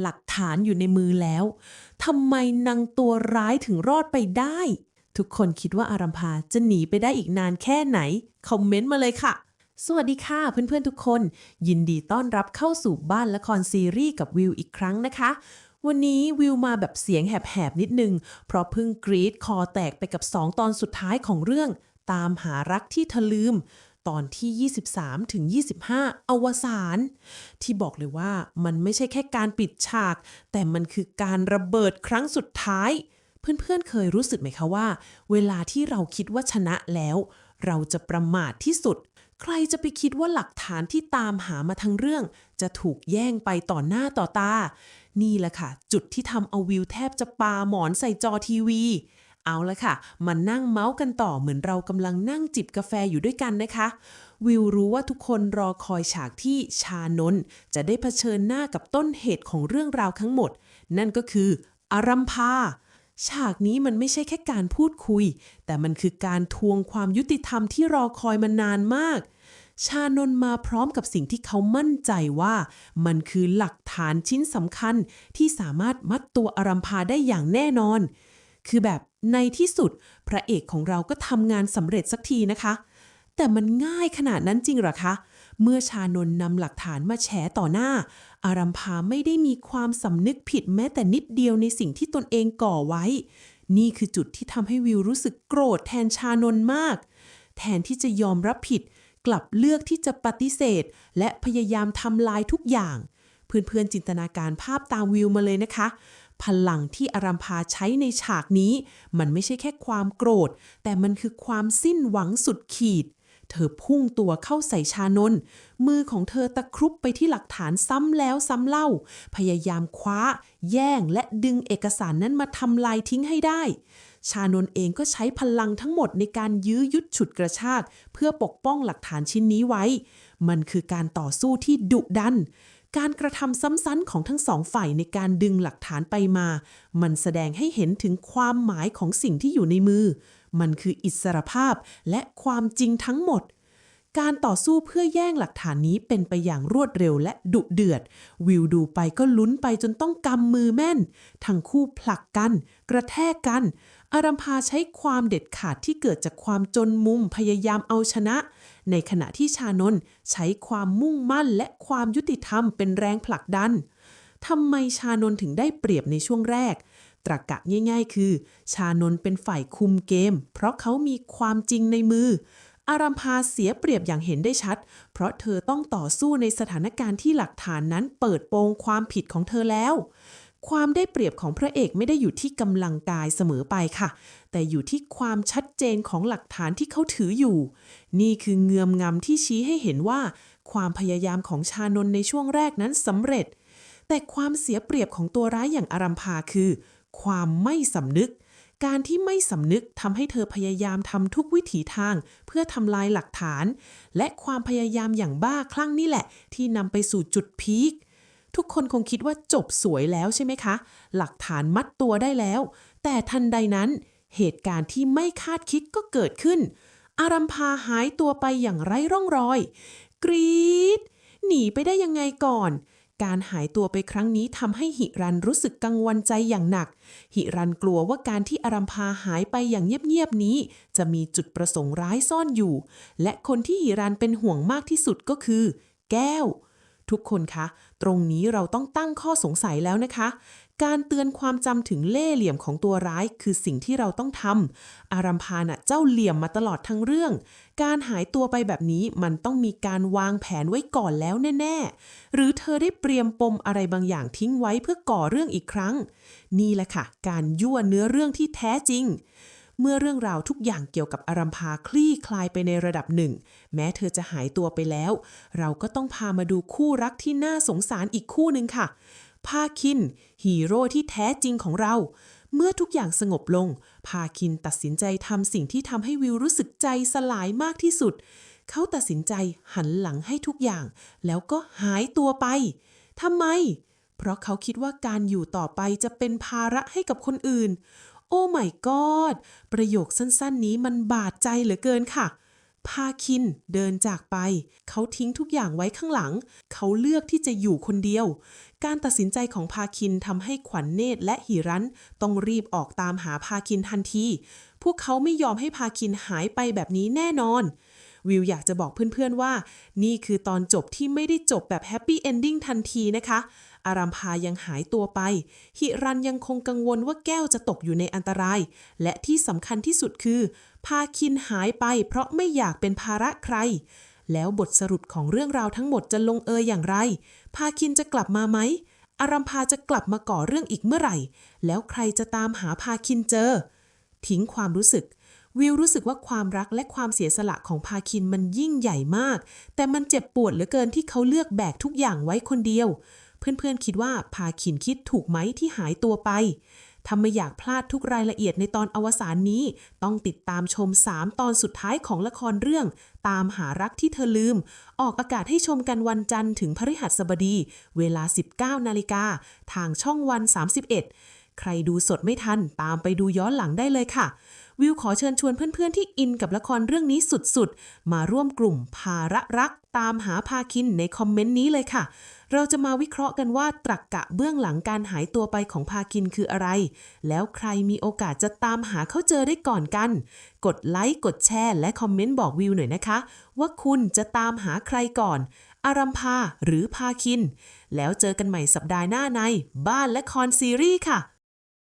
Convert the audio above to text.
หลักฐานอยู่ในมือแล้วทำไมนางตัวร้ายถึงรอดไปได้ ทุกคนคิดว่าอารัมพาจะหนีไปได้อีกนานแค่ไหน คอมเมนต์มาเลยค่ะ สวัสดีค่ะเพื่อนๆทุกคน ยินดีต้อนรับเข้าสู่บ้านละครซีรีส์กับวิวอีกครั้งนะคะวันนี้วิวมาแบบเสียงแหบๆ นิดนึง เพราะเพิ่งกรีดคอแตกไปกับ 2 ตอนสุดท้ายของเรื่อง ตามหารักที่เธอลืม ตอนที่ 23 ถึง 25 อวสานที่บอกเลยว่ามันไม่ใช่แค่การปิดฉาก แต่มันคือการระเบิดครั้งสุดท้าย เพื่อนๆเคยรู้สึกไหมคะว่า เวลาที่เราคิดว่าชนะแล้ว เราจะประมาทที่สุด ใครจะไปคิดว่าหลักฐานที่ตามหามาทั้งเรื่อง จะถูกแย่งไปต่อหน้าต่อตา นี่แหละค่ะ จุดที่ทำเอาวิวแทบจะปาหมอนใส่จอทีวี เอาละค่ะ มานั่งเมาส์กันต่อเหมือนเรากำลังนั่งจิบกาแฟอยู่ด้วยกันนะคะ วิวรู้ว่าทุกคนรอคอยฉากที่ชานนจะได้เผชิญหน้ากับต้นเหตุของเรื่องราวทั้งหมด นั่นก็คือ อารัมพา ฉากนี้มันไม่ใช่แค่การพูดคุย แต่มันคือการทวงความยุติธรรมที่รอคอยมานานมากชานนมาพร้อมกับสิ่งที่เขามั่นใจว่า มันคือหลักฐานชิ้นสำคัญที่สามารถมัดตัวอารัมพาได้อย่างแน่นอน คือแบบในที่สุดพระเอกของเราก็ทำงานสำเร็จสักทีนะคะ แต่มันง่ายขนาดนั้นจริงหรอคะ เมื่อชานนท์นำหลักฐานมาแฉต่อหน้า อารัมพาไม่ได้มีความสำนึกผิดแม้แต่นิดเดียวในสิ่งที่ตนเองก่อไว้ นี่คือจุดที่ทำให้วิวรู้สึกโกรธแทนชานนท์มาก แทนที่จะยอมรับผิด กลับเลือกที่จะปฏิเสธ และพยายามทำลายทุกอย่างเพื่อนๆจินตนาการภาพตามวิวมาเลยนะคะ พลังที่อารัมพาใช้ในฉากนี้ มันไม่ใช่แค่ความโกรธ แต่มันคือความสิ้นหวังสุดขีด เธอพุ่งตัวเข้าใส่ชานนมือของเธอตะครุบไปที่หลักฐานซ้ำแล้วซ้ำเล่า พยายามคว้า แย่งและดึงเอกสารนั้นมาทำลายทิ้งให้ได้ ชานนเองก็ใช้พลังทั้งหมดในการยื้อยุดฉุดกระชาก เพื่อปกป้องหลักฐานชิ้นนี้ไว้ มันคือการต่อสู้ที่ดุดัน การกระทำซ้ำๆของทั้งสองฝ่ายในการดึงหลักฐานไปมา มันแสดงให้เห็นถึงความหมายของสิ่งที่อยู่ในมือ มันคืออิสรภาพและความจริงทั้งหมด การต่อสู้เพื่อแย่งหลักฐานนี้เป็นไปอย่างรวดเร็วและดุเดือด วิวดูไปก็ลุ้นไปจนต้องกำมือแม่น ทั้งคู่ผลักกัน กระแทกกัน อารัมพาใช้ความเด็ดขาดที่เกิดจากความจนมุมพยายามเอาชนะ ในขณะที่ชานนท์ใช้ความมุ่งมั่นและความยุติธรรมเป็นแรงผลักดันทำไมชานนท์ถึงได้เปรียบในช่วงแรก ตรกกะง่าย ๆ คือ ชานนท์เป็นฝ่ายคุมเกม เพราะเขามีความจริงในมือ อารัมพาเสียเปรียบอย่างเห็นได้ชัด เพราะเธอต้องต่อสู้ในสถานการณ์ที่หลักฐานนั้นเปิดโปงความผิดของเธอแล้ว ความได้เปรียบของพระเอกไม่ได้อยู่ที่กำลังกายเสมอไปค่ะ แต่อยู่ที่ความชัดเจนของหลักฐานที่เขาถืออยู่ นี่คือเงือมงำที่ชี้ให้เห็นว่า ความพยายามของชานนในช่วงแรกนั้นสำเร็จ แต่ความเสียเปรียบของตัวร้ายอย่างอารัมพาคือ ความไม่สำนึก การที่ไม่สำนึกทำให้เธอพยายามทำทุกวิถีทาง เพื่อทำลายหลักฐาน และความพยายามอย่างบ้าคลั่งนี่แหละ ที่นำไปสู่จุดพีค ทุกคนคงคิดว่าจบสวยแล้วใช่ไหมคะ หลักฐานมัดตัวได้แล้ว แต่ทันใดนั้น เหตุการณ์ที่ไม่คาดคิดก็เกิดขึ้น อารัมพาหายตัวไปอย่างไร้ร่องรอย กรีดหนีไปได้ยังไงก่อน การหายตัวไปครั้งนี้ทำให้หิรันรู้สึกกังวลใจอย่างหนัก หิรันกลัวว่าการที่อารัมพาหายไปอย่างเงียบๆนี้ จะมีจุดประสงค์ร้ายซ่อนอยู่ และคนที่หิรันเป็นห่วงมากที่สุดก็คือ แก้ว ทุกคนคะ ตรงนี้เราต้องตั้งข้อสงสัยแล้วนะคะ การเตือนความจำถึงเล่เหลี่ยมของตัวร้ายคือสิ่งที่เราต้องทำอารัมพานะเจ้าเหลี่ยมมาตลอดทั้งเรื่อง การหายตัวไปแบบนี้มันต้องมีการวางแผนไว้ก่อนแล้วแน่ ๆ หรือเธอได้เตรียมปมอะไรบางอย่างทิ้งไว้เพื่อก่อเรื่องอีกครั้ง นี่แหละค่ะ การยั่วเนื้อเรื่องที่แท้จริง เมื่อเรื่องราวทุกอย่างเกี่ยวกับอารัมพาคลี่คลายไปในระดับหนึ่ง แม้เธอจะหายตัวไปแล้ว เราก็ต้องพามาดูคู่รักที่น่าสงสารอีกคู่หนึ่งค่ะพาคิน ฮีโร่ที่แท้จริงของเรา เมื่อทุกอย่างสงบลง พาคินตัดสินใจทำสิ่งที่ทำให้วิวรู้สึกใจสลายมากที่สุด เขาตัดสินใจหันหลังให้ทุกอย่าง แล้วก็หายตัวไปทำไม เพราะเขาคิดว่าการอยู่ต่อไปจะเป็นภาระให้กับคนอื่น โอ้ไม่กอดประโยคสั้นๆ นี้มันบาดใจเหลือเกินค่ะ พาคินเดินจากไป เขาทิ้งทุกอย่างไว้ข้างหลัง เขาเลือกที่จะอยู่คนเดียว การตัดสินใจของพาคินทำให้ขวัญเนตรและหิรันต้องรีบออกตามหาพาคินทันที พวกเขาไม่ยอมให้พาคินหายไปแบบนี้แน่นอน วิวอยากจะบอกเพื่อนๆว่า นี่คือตอนจบที่ไม่ได้จบแบบแฮปปี้เอนดิ้งทันทีนะคะ อารัมพายังหายตัวไปหิรันยังคงกังวลว่าแก้วจะตกอยู่ในอันตราย และที่สำคัญที่สุดคือ พาคินหายไปเพราะไม่อยากเป็นภาระใคร แล้วบทสรุปของเรื่องราวทั้งหมดจะลงเอยอย่างไร พาคินจะกลับมาไหมอารัมพาจะกลับมาก่อเรื่องอีกเมื่อไหร่ แล้วใครจะตามหาพาคินเจอ ทิ้งความรู้สึก วิวรู้สึกว่าความรักและความเสียสละของพาคินมันยิ่งใหญ่มาก แต่มันเจ็บปวดเหลือเกินที่เขาเลือกแบกทุกอย่างไว้คนเดียว เพื่อนๆคิดว่าพาคินคิดถูกไหมที่หายตัวไปถ้าไม่อยากพลาดทุกรายละเอียดในตอนอวสานนี้ ต้องติดตามชม 3 ตอนสุดท้ายของละครเรื่อง ตามหารักที่เธอลืม ออกอากาศให้ชมกันวันจันทร์ถึงพฤหัสบดี เวลา 19 นาฬิกา ทางช่องวัน 31 ใครดูสดไม่ทัน ตามไปดูย้อนหลังได้เลยค่ะ วิวขอเชิญชวนเพื่อนๆที่อินกับละครเรื่องนี้สุดๆ มาร่วมกลุ่มภาระรักตามหาพาคินในคอมเมนต์นี้เลยค่ะ เราจะมาวิเคราะห์กันว่าตรักกะเบื้องหลังการหายตัวไปของพาคินคืออะไร แล้วใครมีโอกาสจะตามหาเขาเจอได้ก่อนกัน กดไลค์กดแชร์และคอมเมนต์บอกวิวหน่อยนะคะ ว่าคุณจะตามหาใครก่อนอารัมพาหรือพาคิน แล้วเจอกันใหม่สัปดาห์หน้าในบ้านและคอนซีรีส์ค่ะ